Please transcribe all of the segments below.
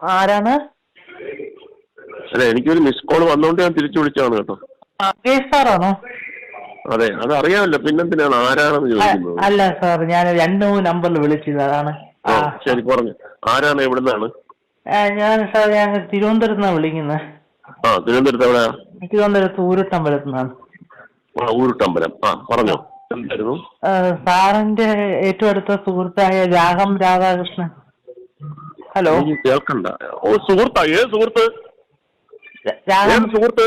ആരാണ്? അല്ല എനിക്കൊരു മിസ് കോൾ വന്നോണ്ട് ഞാൻ തിരിച്ചു വിളിച്ചാണ് കേട്ടോ. ആ, സാറാണോ? അതെ അത് അറിയാമല്ലോ പിന്നെന്തിനാണ് ആരാണെന്ന് ചോദിക്കുന്നത്. അല്ല സാർ ഞാൻ രണ്ട് മൂന്ന് നമ്പറിൽ വിളിച്ചത് അതാണ് ആ. ആ. ശരി പറഞ്ഞു. ആരാണ് എവിടുന്നാണ് ആ, ഞാൻ സാർ ഞാൻ തിരുവനന്തപുരത്ത് നിന്നാണ് വിളിക്കുന്നത് ആ തിരുവനന്തപുരത്ത് എവിടെയാ? തിരുവനന്തപുരത്ത് ഊരുട്ടമ്പലത്ത് നിന്നാണ് ആ ഊരുട്ടമ്പലം. ആ പറഞ്ഞോ. എന്തായിരുന്നു സാറിന്റെ ഏറ്റവും അടുത്ത സുഹൃത്തായ രാഗം രാധാകൃഷ്ണൻ. ഹലോ. കേൾക്കണ്ട. ഓ സുഹൃത്താ ഏത് സുഹൃത്ത്? ഏത് സുഹൃത്ത്?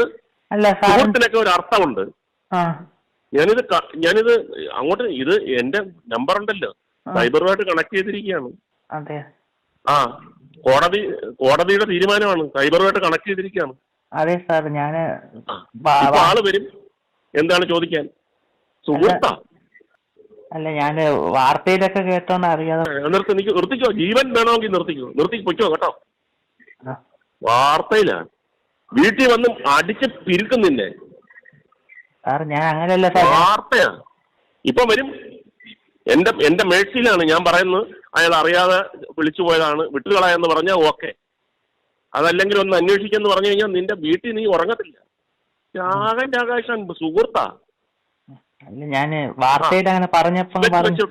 സുഹൃത്തിനൊക്കെ ഒരു അർത്ഥമുണ്ട്. ഞാനിത് ഞാനിത് അങ്ങോട്ട് ഇത് എന്റെ നമ്പർ ഉണ്ടല്ലോ. സൈബറുമായിട്ട് കണക്ട് ചെയ്തിരിക്കുകയാണ്. ആ കോടതി കോടതിയുടെ തീരുമാനമാണ്. സൈബറുമായിട്ട് കണക്ട് ചെയ്തിരിക്കുകയാണ്. അതെ സാർ. ഞാൻ. ആൾ വരും. എന്താണ് ചോദിക്കാൻ? സുഹൃത്താ. അല്ല ഞാൻ വാർത്തയിലൊക്കെ കേട്ടോന്ന് അറിയാതെ നിർത്തി നിർത്തിക്കോ. ജീവൻ വേണമെങ്കിൽ നിർത്തിക്കോ. നിർത്തി പൊയ്ക്കോ കേട്ടോ. വാർത്തയിലാണ് വീട്ടിൽ വന്ന് അടിച്ച് പിരിക്കുന്നില്ലേ സാർ ഞാൻ അങ്ങനെയല്ല സാർ വാർത്തയാ. ഇപ്പൊ വരും. എന്റെ എന്റെ മേഴ്സിയിലാണ് ഞാൻ പറയുന്നത്. അയാൾ അറിയാതെ വിളിച്ചു പോയതാണ്. വിട്ടുകളയെന്ന് പറഞ്ഞാൽ ഓക്കെ. അതല്ലെങ്കിൽ ഒന്ന് അന്വേഷിക്കെന്ന് പറഞ്ഞു കഴിഞ്ഞാൽ നിന്റെ വീട്ടിൽ നീ ഉറങ്ങത്തില്ല. രാഗൻ രാകാശൻ സുഹൃത്താ. അല്ല ഞാൻ വാർത്തയിൽ അങ്ങനെ പറഞ്ഞപ്പോ പറഞ്ഞു.